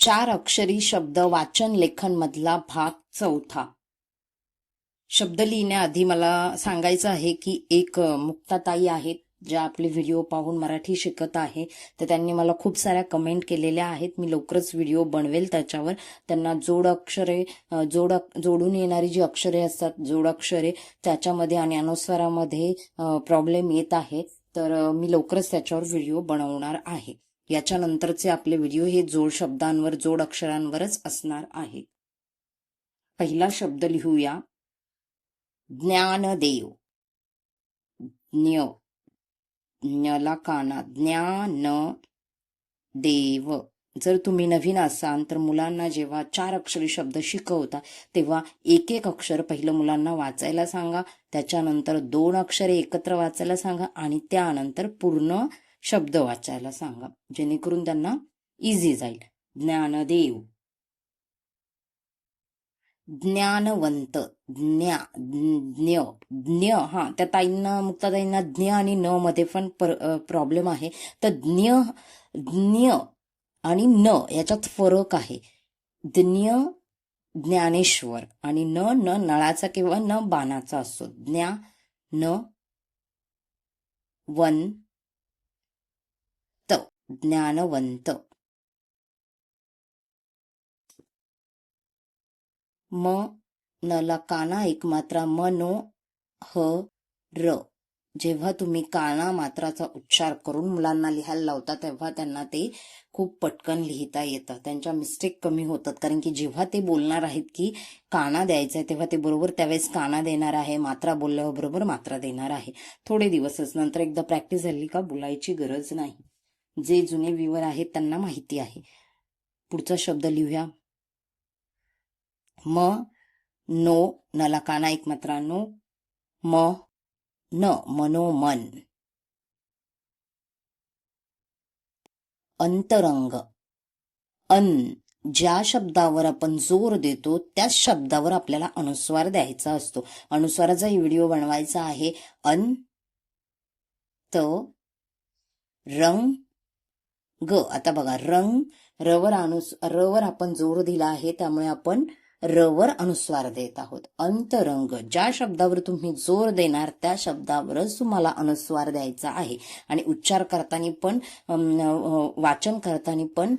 चार अक्षरी शब्द वाचन लेखन मधला भाग चौथा. शब्द लिहिण्याआधी मला सांगायचं आहे की एक मुक्ताताई आहेत ज्या आपले व्हिडिओ पाहून मराठी शिकत आहे. तर त्यांनी मला खूप साऱ्या कमेंट केलेल्या आहेत. मी लवकरच व्हिडिओ बनवेल त्याच्यावर. त्यांना जोड अक्षरे जोड जोडून येणारी जी अक्षरे असतात जोड अक्षरे त्याच्यामध्ये आणि अनुस्वारामध्ये प्रॉब्लेम येत आहे. तर मी लवकरच त्याच्यावर व्हिडिओ बनवणार आहे. याच्यानंतरचे आपले व्हिडिओ हे जोड शब्दांवर जोड अक्षरांवरच असणार आहे पहिला शब्द लिहूया. ज्ञानदेव ज्ञ. ज्ञला काना. ज्ञान देव. जर तुम्ही नवीन असाल तर मुलांना जेव्हा चार अक्षरी शब्द शिकवता तेव्हा एक एक अक्षर पहिलं मुलांना वाचायला सांगा. त्याच्यानंतर दोन अक्षरे एकत्र वाचायला सांगा आणि त्यानंतर पूर्ण शब्द वाचायला सांगा जेणेकरून त्यांना इझी जाईल. ज्ञानदेव. ज्ञानवंत. ज्ञा ज्ञ ज्ञ हा त्या ताईंना मुक्ताताईंना ज्ञ आणि न मध्ये पण प्रॉब्लेम आहे. तर ज्ञ ज्ञ आणि न याच्यात फरक आहे. ज्ञ ज्ञानेश्वर आणि न न नळाचा किंवा न बाणाचा असतो ज्ञा न वन ज्ञानवंत. म नला काना एक मात्रा मनो ह र. जेव्हा तुम्ही काना मात्राचा उच्चार करून मुलांना लिहायला लावता तेव्हा त्यांना ते खूप पटकन लिहिता येतं. त्यांच्या मिस्टेक कमी होतात. कारण की जेव्हा ते बोलणार आहेत की काना द्यायचा आहे तेव्हा ते बरोबर त्यावेळेस काना देणार आहे मात्रा बोलल्यावर बरोबर मात्रा देणार आहे. थोडे दिवसच नंतर एकदा प्रॅक्टिस झाली का बोलायची गरज नाही. जे जुने व्ह्युअर आहेत त्यांना माहिती आहे. पुढचा शब्द लिहूया. म नो नला काना एक मात्रांनो. म न मनोमन. अंतरंग. अन ज्या शब्दावर आपण जोर देतो त्याच शब्दावर आपल्याला अनुस्वार द्यायचा असतो. अनुस्वाराचा व्हिडिओ बनवायचा आहे. अन त रंग ग. आता बघा रंग रवर अनुस रवर आपण जोर दिला आहे त्यामुळे आपण रवर अनुस्वार देत आहोत. अंतरंग ज्या शब्दावर तुम्ही जोर देणार त्या शब्दावरच तुम्हाला अनुस्वार द्यायचा आहे. आणि उच्चार करताना पण वाचन करताना पण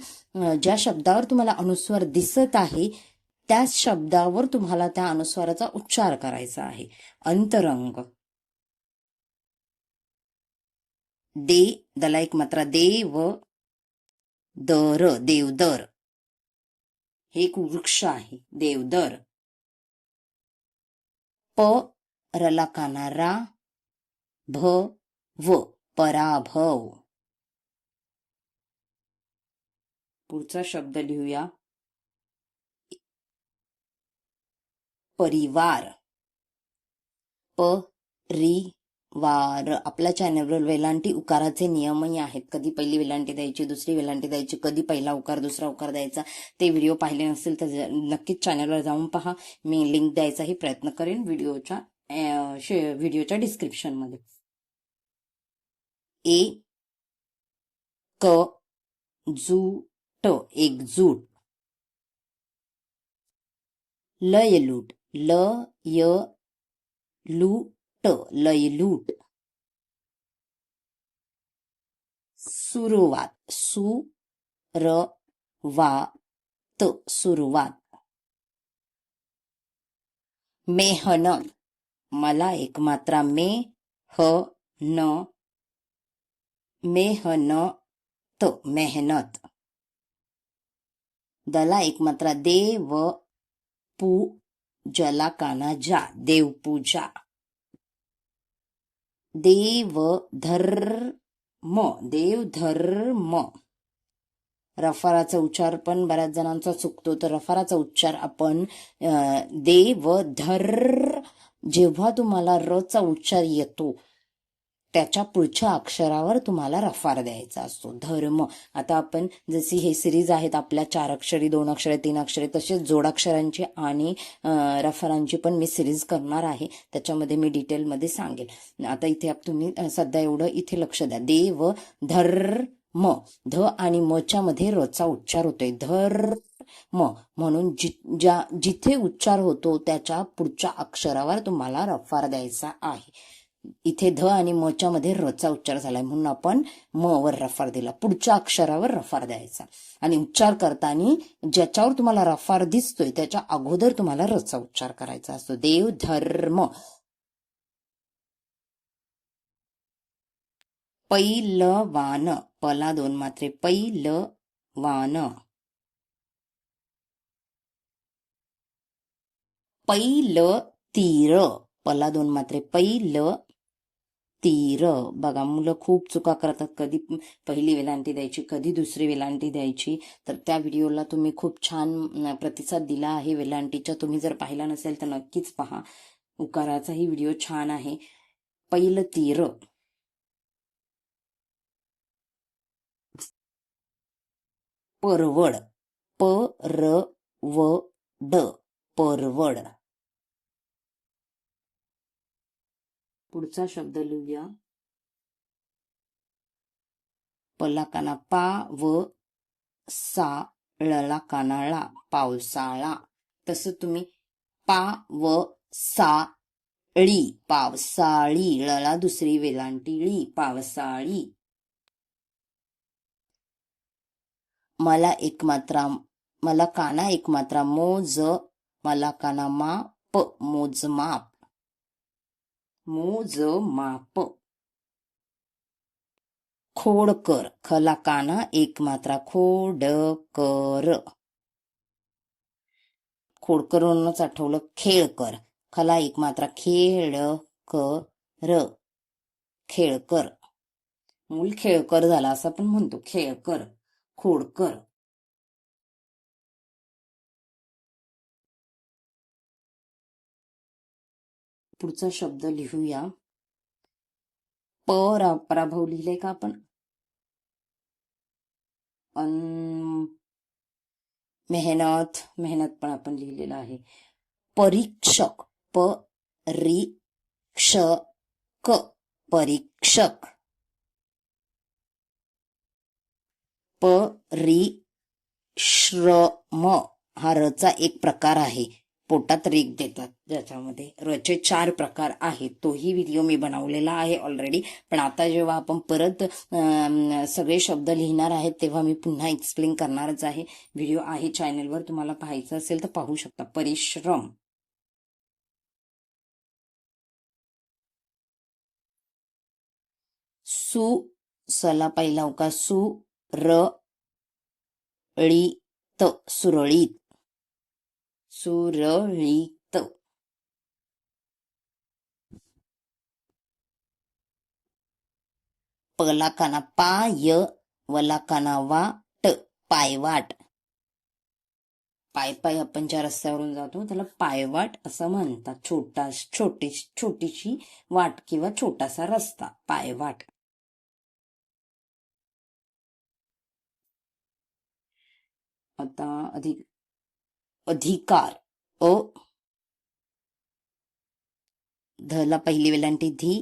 ज्या शब्दावर तुम्हाला अनुस्वार दिसत आहे त्याच शब्दावर तुम्हाला त्या अनुस्वाराचा उच्चार करायचा आहे. अंतरंग. दे दला एक मात्रा देव दर देवदर. हे एक वृक्ष आहे देवदर. प रला कानारा भ व पराभव. पुढचा शब्द लिहूया. परिवार. प री वार आपल्या चॅनलवर वेलांटी उकाराचे नियमही आहेत. कधी पहिली वेलांटी द्यायची दुसरी वेलांटी द्यायची कधी पहिला उकार दुसरा उकार द्यायचा. ते व्हिडिओ पाहिले नसतील तर नक्कीच चॅनलवर जाऊन पहा. मी लिंक द्यायचाही प्रयत्न करेन व्हिडिओच्या व्हिडिओच्या डिस्क्रिप्शनमध्ये. ए क जू ट एकजूट लयलूट ल य लू लयलूट सुरुवात सु र वा त सुरुवात मेहनत मला एक मात्रा मे ह न मेहन त मेहनत दला एक मात्रा देव पू जला काना जा देवपूजा देव धर्म देव धर्म. रफाराचा उच्चार पण बऱ्याच जणांचा चुकतो तर रफाराचा उच्चार आपण देव धर जेव्हा तुम्हाला रचा उच्चार येतो त्याच्या पुढच्या अक्षरावर तुम्हाला रफार द्यायचा असतो. धर्म. आता आपण जशी हे सिरीज आहेत आपल्या चार अक्षरी दोन अक्षरे तीन अक्षरे तसेच जोडाक्षरांची आणि रफारांची पण मी सिरीज करणार आहे. त्याच्यामध्ये मी डिटेलमध्ये सांगेल. आता इथे तुम्ही सध्या एवढं इथे लक्ष द्या. देव धर म ध आणि मच्या मध्ये रचा उच्चार होतोय. धर म म्हणून जि ज्या जिथे उच्चार होतो त्याच्या पुढच्या अक्षरावर तुम्हाला रफार द्यायचा आहे. इथे ध आणि मच्या मध्ये रचा उच्चार झालाय. म्हणून आपण म वर रफार दिला. पुढच्या अक्षरावर रफार द्यायचा. आणि उच्चार करताना ज्याच्यावर तुम्हाला रफार दिसतोय त्याच्या अगोदर तुम्हाला रचा उच्चार करायचा असतो. देव धर्म. पैलवान. पला दोन मात्रे. पैलवान. पैल तीर पला दोन मात्रे. पै ल तीर. बघा मुलं खूप चुका करतात. कधी पहिली वेलांटी द्यायची कधी दुसरी वेलांटी द्यायची. तर त्या व्हिडिओला तुम्ही खूप छान प्रतिसाद दिला आहे. वेलांटीच्या तुम्ही जर पाहिला नसेल तर नक्कीच पहा. उकाराचाही व्हिडिओ छान आहे. पहिलं तीर. परवड. प र व ड परवड. पुढचा शब्द लिहूया. पला काना पा व सा ळला कानाळा पावसाळा. तसं तुम्ही पा व सा ळी पावसाळी ळला दुसरी वेलांटी ळी पावसाळी. मला एक मात्रा मला काना एक मात्रा मोज मला काना माप मोजमाप. मोज माप खोडकर खला काना एक मात्रा खोडकर. खोडकरूनच आठवलं खेळकर खला एक मात्रा खेळ खेळकर. मूल खेळकर झाला असं आपण म्हणतो खेळकर खोडकर. पुढचा शब्द लिहूया. परा पराभव लिहिले का आपण? मेहनत मेहनत पण आपण लिहिलेलं आहे. परीक्षक प रि क्ष क परीक्षक. प रि श्रम हा रचा एक प्रकार आहे. पोटात रेग देतात. ज्याच्यामध्ये रचे चार प्रकार आहेत. तोही व्हिडिओ मी बनवलेला आहे ऑलरेडी पण आता जेव्हा आपण परत सगळे शब्द लिहिणार आहेत तेव्हा मी पुन्हा एक्सप्लेन करणारच आहे. व्हिडिओ आहे चॅनलवर तुम्हाला पाहायचं असेल तर पाहू शकता. परिश्रम. सु सला पहिला उका सु र सुरळीत. सुरळीत पलाकाना पाय वलाकाना वाट पायवाट पाय पाय आपण ज्या रस्त्यावरून जातो. त्याला पायवाट असं म्हणतात. छोटा छोटी छोटीशी वाट किंवा छोटासा रस्ता. पायवाट. आता अधिक अधिकार. अ धला पहिली वेलांटी धी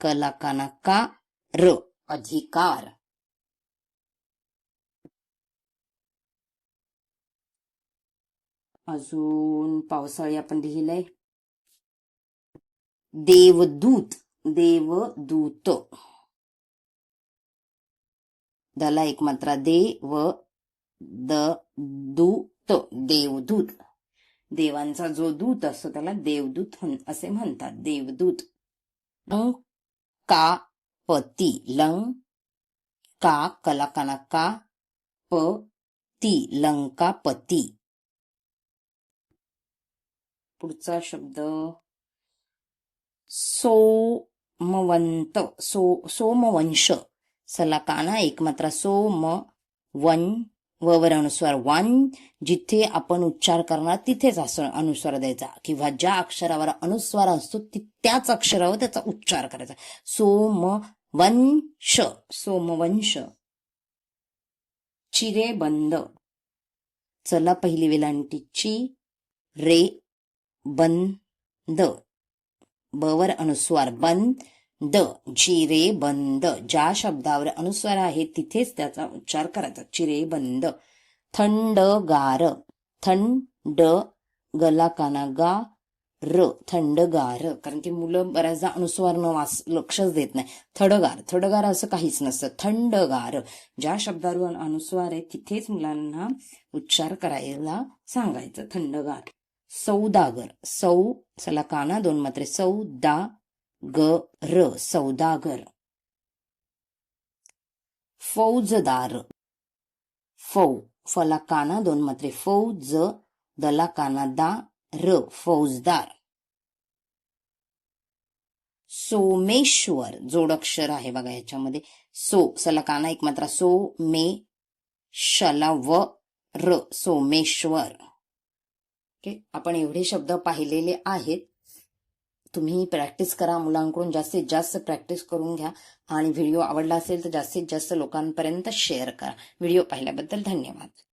कला काना का र अधिकार. अजून पावसाळी आपण लिहिलंय. देवदूत देवदूत. दला एक मात्रा दे व द तो देवदूत. देवांचा जो दूत असतो त्याला देवदूत असे म्हणतात. देवदूत. का पती. लंग का कलाकाना का प ती लंकापती पुढचा शब्द. सोमवंत. सो सोमवंश. सलाकाना एकमात्र सोम वन वर अनुस्वार वन जिथे आपण उच्चार करणार तिथेच असं अनुस्वार द्यायचा. किंवा ज्या अक्षरावर अनुस्वार असतो ति- त्याच अक्षरावर त्याचा उच्चार करायचा. सोमवंश सोमवंश. चिरे बंद चला पहिली वेलांटीची. रे बंद. बवर अनुस्वार बंद. द चिरे बंद. ज्या शब्दावर अनुस्वार आहे तिथेच त्याचा उच्चार करायचा. चिरे बंद. थंड गार. थंड गला काना गा र थंडगार कारण की मुलं बऱ्याचदा अनुस्वार न वास लक्षच देत नाही. थडगार. थडगार असं काहीच नसतं. थंडगार ज्या शब्दावर अनुस्वार आहे तिथेच मुलांना उच्चार करायला सांगायचं. थंडगार सौदागर. सौ सला काना दोन मात्रे. सौदा ग र सौदागर. फौजदार फौ फला काना दोन मात्रे फौज दला काना दा र फौजदार. सोमेश्वर जोडक्षर आहे बघा याच्यामध्ये सो सला काना एक मात्रा सो मे शला व र सोमेश्वर. ओके आपण एवढे शब्द पाहिलेले आहेत. तुम्ही प्रॅक्टिस करा मुलांकडून जास्तीत जास्त प्रॅक्टिस करून घ्या. आणि व्हिडिओ आवडला असेल तर जास्तीत जास्त लोकांपर्यंत शेअर करा. व्हिडिओ पाहिल्याबद्दल धन्यवाद.